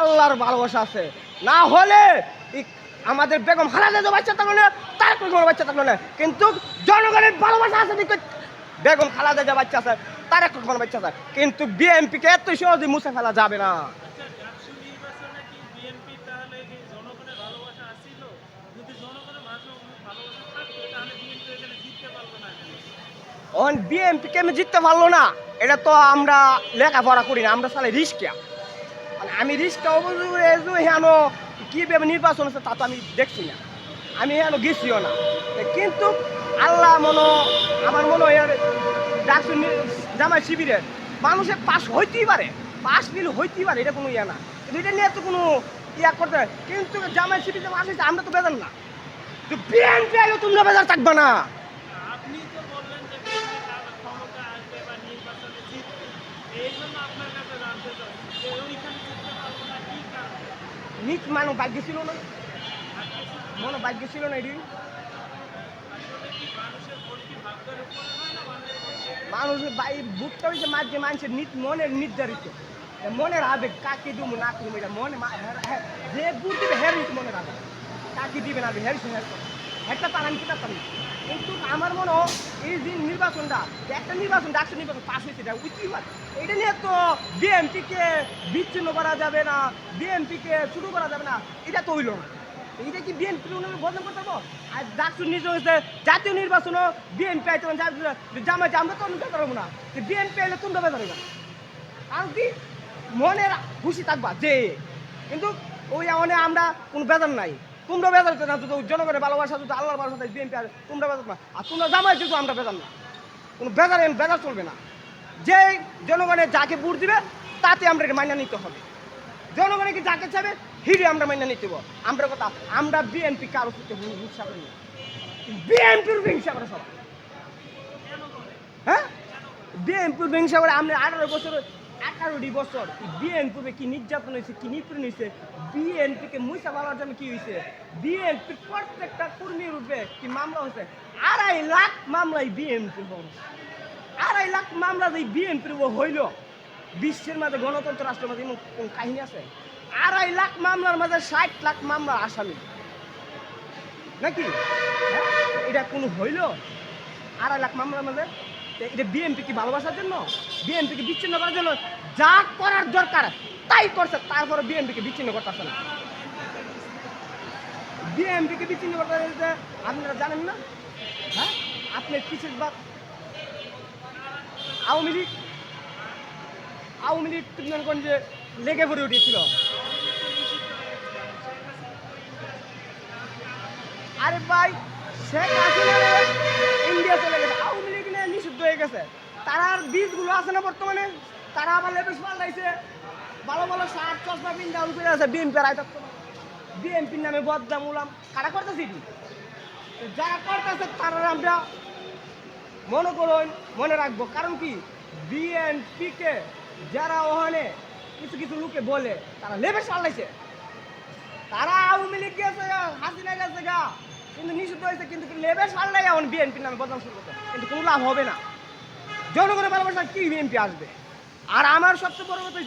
আল্লাহর ভালোবাসা আছে। না হলে আমাদের বেগম হারালে যে বাচ্চা থাকল না, তার কোনো বাচ্চা থাকল না। কিন্তু জনগণের ভালোবাসা আছে বেগম খালাদা যে বাচ্চা আছে, তার একটা কোনো বাচ্চা আছে। কিন্তু বিএনপিকে এত সহজে মুছে ফেলা যাবে না। অন বিএনপি কেমন জিততে পারল না। এটা তো আমরা লেখাপড়া করি না, আমরা সালে রিস্কিয়া আমি রিস্কটা হেন কীভাবে নির্বাচন হচ্ছে তা তো আমি দেখছি না। আমি হেন গেছিও না। কিন্তু আল্লাহ মনো, আমার মনে হয় জামাই শিবিরের মানুষের পাশ হইতেই পারে পাশ মিল হইতেই পারে, এটা কোনো ইয়া না। কিন্তু এটা নিয়ে তো কোনো ইয়া করতে কিন্তু জামাই শিবির আসে, আমরা তো বেজান না। তো আগে তোমরা বেজার থাকবে না আপনি তো বললেন যে বিএনপি তার ক্ষমতা আসবে বা নির্বাচনে জিতবে এই জন্য আপনার কাছে জানতে চাচ্ছি যে ওইখানে জিততে পারব না কি কারণে নিজ মানো ভাগ্য ছিল না। মনে ভাগ্য ছিল না এটি মানুষের হয় বুকটা হয়েছে মাঝে মানুষের মনের নির্ধারিত। মনের আবেগ কাকে দিব না দিব এটা মনে হ্যাঁ- হ্যাঁ, যে বুট দিবে হের নিতে মনের আবেগ। কাকে দিবে না হের হের একটা তার আমি পারি। কিন্তু আমার মনে এই যে নির্বাচনটা একটা নির্বাচন ডাকছে নির্বাচন পাস হয়েছে, এটা উচিত এটা নিয়ে তো বিএনপিকে বিচ্ছিন্ন করা যাবে না, বিএনপিকে শুরু করা যাবে না, এটা তো হইল না। এইটা কি বিএনপি বদনাম করতে পারব? আর ডাকসু নির্বাচন হয়েছে, জাতীয় নির্বাচনও বিএনপি আইতে জামাই আমরা তো অনুযায়ী পারব না বিএনপি আইলে তোমরা বেজার হইবা। কারণ কি? মনের খুশি থাকবা, যে। কিন্তু ওই অনে আমরা কোনো বেজার নাই। তোমরা বেজার না যদি জনগণের ভালোবাসা যদি আল্লাহর ভালোবাসা বিএনপি আছে তোমরা বেজার না। আর তোমরা জামাই যেহেতু আমরা বেজার না। কোনো বেজার বেজার চলবে না। যে জনগণের যাকে ভোট দিবে, তাতে আমরা মাইনা নিতে হবে। জনগণে কি যাকে চাবে হিরে আমরা মাইনা নিতে হবে আমরা কথা, আমরা বিএনপি কারও সাথে হিংসা করি না। বিএনপির হিংসা করে সবাই। হ্যাঁ? বিএনপির হিংসা করে আমরা আঠারো বছর আঠারোটি বছর। বিএনপি কি নির্যাতন হয়েছে, কি নিপীড়ন হয়েছে? বিএনপিকে মুসা বলার জন্য কি হয়েছে? বিএনপির প্রত্যেকটা কর্মীর রূপে কি মামলা হয়েছে? আড়াই লাখ মামলাই বিএনপির হয়েছে। আড়াই লাখ মামলা যে বিএনপির হইল, বিশ্বের মাঝে গণতন্ত্র, রাষ্ট্রের মাঝে এমন কাহিনী আছে? আড়াই লাখ মামলার মাঝে ষাট লাখ মামলা আসামি। নাকি? হ্যাঁ? এটা কোনো হইল? আড়াই লাখ মামলার মাঝে? এটা বিএনপি কি ভালোবাসার জন্য, বিএনপিকে বিচ্ছিন্ন করার জন্য যা করার দরকার তাই করছে তারপরে বিএনপিকে বিচ্ছিন্ন করতেছে না। বিএনপিকে বিচ্ছিন্ন করতে আপনারা জানেন না হ্যাঁ? আপনি কিসের বাদ আওয়ামী লীগ আওয়ামী লীগ তুলনাগঞ্জে লেগে পড়ে উঠেছিল। আরে ভাই, শেখ হাসিনা ইন্ডিয়া চলে গেছে। হয়ে গেছে তারা আর বীজগুলো আছে না বর্তমানে? তারা আবার লেবেস পাল্টাইছে। ভালো ভালো শার্ট চশমা পিন্ডা করে আছে বিএনপি রায় বিএনপির নামে বদনাম উলাম। কারা করতেছে? যারা করতেছে তারা আমরা মনে করুন, মনে রাখব। কারণ কি? বিএনপিকে যারা ওখানে কিছু কিছু লোকে বলে, তারা লেবে চালাইছে তারা আওয়ামী লীগ গেছে হাসিনা গেছে গা, কিন্তু নিষিদ্ধ হয়েছে, কিন্তু লেবে সারলাই এখন বিএনপির নামে বদনাম শুরু করতে কিন্তু কোনো লাভ হবে না। জনগণের ভালোবাসা কি বিএনপি আসবে? আর আমার সবচেয়ে বড় কথা